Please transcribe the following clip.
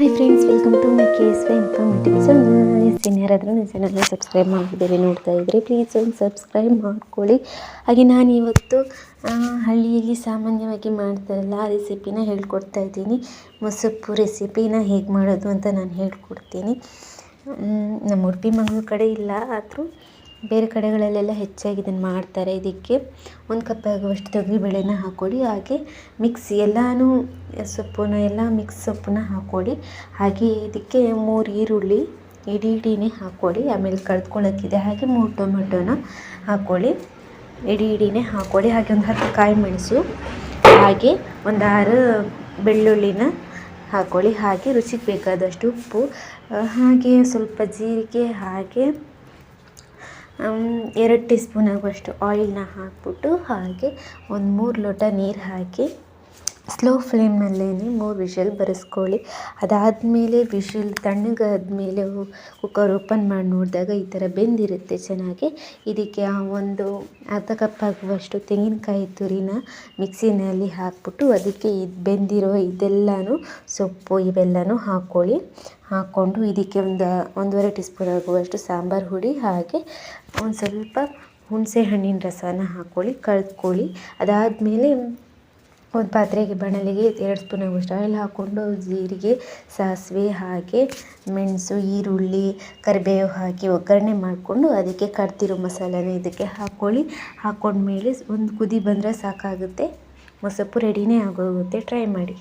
Hi friends welcome to my case informative channel S ಯಾರಾದರೂ ನನ್ನ ಚಾನಲ್ನ ಸಬ್ಸ್ಕ್ರೈಬ್ ಮಾಡಿದ್ದೀರಿ ನೋಡ್ತಾ ಇದ್ದರೆ. ಪ್ಲೀಸ್ ಒಂದು ಸಬ್ಸ್ಕ್ರೈಬ್ ಮಾಡ್ಕೊಳ್ಳಿ. ಹಾಗೆ ನಾನು ಇವತ್ತು ಹಳ್ಳಿಯಲ್ಲಿ ಸಾಮಾನ್ಯವಾಗಿ ಮಾಡ್ತಾರಲ್ಲ ಆ ರೆಸಿಪಿನ ಹೇಳ್ಕೊಡ್ತಾ ಇದ್ದೀನಿ. ಮೊಸಪ್ಪು ರೆಸಿಪಿನ ಹೇಗೆ ಮಾಡೋದು ಅಂತ ನಾನು ಹೇಳ್ಕೊಡ್ತೀನಿ. ನಮ್ಮ ಉಡುಪಿ ಮಂಗಳೂರು ಕಡೆ ಇಲ್ಲ, ಆದರೂ ಬೇರೆ ಕಡೆಗಳಲ್ಲೆಲ್ಲ ಹೆಚ್ಚಾಗಿ ಇದನ್ನು ಮಾಡ್ತಾರೆ. ಇದಕ್ಕೆ ಒಂದು ಕಪ್ ಆಗುವಷ್ಟು ತೊಗರಿಬೇಳೆನ ಹಾಕ್ಕೊಳ್ಳಿ ಹಾಗೆ ಮಿಕ್ಸಿ ಎಲ್ಲನೂ ಸೊಪ್ಪನ್ನ ಎಲ್ಲ ಮಿಕ್ಸ್ ಸೊಪ್ಪನ್ನ ಹಾಕ್ಕೊಳ್ಳಿ ಹಾಗೆ ಇದಕ್ಕೆ ಮೂರು ಈರುಳ್ಳಿ ಇಡೀ ಇಡೀನೇ ಹಾಕ್ಕೊಳ್ಳಿ ಆಮೇಲೆ ಕಡ್ದ್ಕೊಳ್ಳೋಕ್ಕಿದೆ ಹಾಗೆ ಮೂರು ಟೊಮೆಟೊನ ಹಾಕ್ಕೊಳ್ಳಿ ಇಡೀ ಇಡೀನೇ ಹಾಕ್ಕೊಳ್ಳಿ ಹಾಗೆ ಒಂದು ಹತ್ತು ಕಾಯಿ ಮೆಣಸು, ಹಾಗೆ ಒಂದು ಆರು ಬೆಳ್ಳುಳ್ಳಿನ ಹಾಕ್ಕೊಳ್ಳಿ ಹಾಗೆ ರುಚಿಗೆ ಬೇಕಾದಷ್ಟು ಉಪ್ಪು, ಹಾಗೆ ಸ್ವಲ್ಪ ಜೀರಿಗೆ, ಹಾಗೆ ಎರಡು ಟೀ ಸ್ಪೂನ್ ಆಗುವಷ್ಟು ಆಯಿಲ್ನ ಹಾಕ್ಬಿಟ್ಟು ಹಾಗೆ ಒಂದು ಮೂರು ಲೋಟ ನೀರು ಹಾಕಿ ಸ್ಲೋ ಫ್ಲೇಮ್ನಲ್ಲೇ ಮೂರು ವಿಷಲ್ ಬರೆಸ್ಕೊಳ್ಳಿ. ಅದಾದಮೇಲೆ ವಿಷಲ್ ತಣ್ಣಗಾದ್ಮೇಲೆ ಕುಕ್ಕರ್ ಓಪನ್ ಮಾಡಿ ನೋಡಿದಾಗ ಈ ಥರ ಬೆಂದಿರುತ್ತೆ ಚೆನ್ನಾಗಿ. ಇದಕ್ಕೆ ಆ ಒಂದು ಅರ್ಧ ಕಪ್ ಆಗುವಷ್ಟು ತೆಂಗಿನಕಾಯಿ ತುರಿನ ಮಿಕ್ಸಿನಲ್ಲಿ ಹಾಕ್ಬಿಟ್ಟು ಅದಕ್ಕೆ ಇದು ಬೆಂದಿರೋ ಇದೆಲ್ಲನೂ ಸೊಪ್ಪು ಇವೆಲ್ಲನೂ ಹಾಕ್ಕೊಳ್ಳಿ. ಹಾಕ್ಕೊಂಡು ಇದಕ್ಕೆ ಒಂದು ಒಂದೂವರೆ ಟೀ ಸ್ಪೂನ್ ಆಗುವಷ್ಟು ಸಾಂಬಾರು ಹುಡಿ ಹಾಗೆ ಒಂದು ಸ್ವಲ್ಪ ಹುಣಸೆ ಹಣ್ಣಿನ ರಸನ ಹಾಕ್ಕೊಳ್ಳಿ, ಕಳ್ದ್ಕೊಳ್ಳಿ. ಅದಾದಮೇಲೆ ಒಂದು ಪಾತ್ರೆಗೆ ಬಾಣಲೆಗೆ ಎರಡು ಸ್ಪೂನ್ ಆಗುವಷ್ಟು ಆಯಿಲ್ ಹಾಕ್ಕೊಂಡು ಜೀರಿಗೆ, ಸಾಸಿವೆ ಹಾಗೆ ಮೆಣಸು, ಈರುಳ್ಳಿ, ಕರಿಬೇವು ಹಾಕಿ ಒಗ್ಗರಣೆ ಮಾಡಿಕೊಂಡು ಅದಕ್ಕೆ ಕಡ್ತಿರೋ ಮಸಾಲೆನ ಇದಕ್ಕೆ ಹಾಕ್ಕೊಳ್ಳಿ. ಹಾಕ್ಕೊಂಡ್ಮೇಲೆ ಒಂದು ಕುದಿ ಬಂದರೆ ಸಾಕಾಗುತ್ತೆ. ಮೊಸಪ್ಪು ರೆಡಿನೇ ಆಗೋಗುತ್ತೆ. ಟ್ರೈ ಮಾಡಿ.